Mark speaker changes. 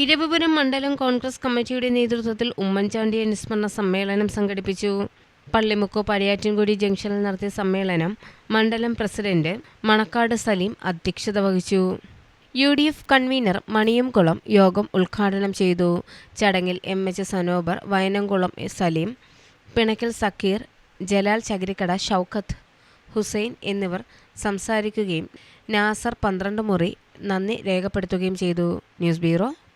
Speaker 1: ഇരവിപുരം മണ്ഡലം കോൺഗ്രസ് കമ്മിറ്റിയുടെ നേതൃത്വത്തിൽ ഉമ്മൻചാണ്ടി അനുസ്മരണ സമ്മേളനം സംഘടിപ്പിച്ചു. പള്ളിമുക്കോ പടിയാറ്റിൻകുടി ജംഗ്ഷനിൽ നടത്തിയ സമ്മേളനം മണ്ഡലം പ്രസിഡന്റ് മണക്കാട് സലീം അധ്യക്ഷത വഹിച്ചു. U D F convener Maniyamkulam യോഗം ഉദ്ഘാടനം ചെയ്തു. ചടങ്ങിൽ എം എച്ച് സനോബർ വയനംകുളം സലീം പിണക്കൽ സക്കീർ ജലാൽ ചകിരിക്കട ഷൗക്കത്ത് ഹുസൈൻ എന്നിവർ സംസാരിക്കുകയും നാസർ പന്ത്രണ്ട് മുറി നന്ദി രേഖപ്പെടുത്തുകയും ചെയ്തു. News bureau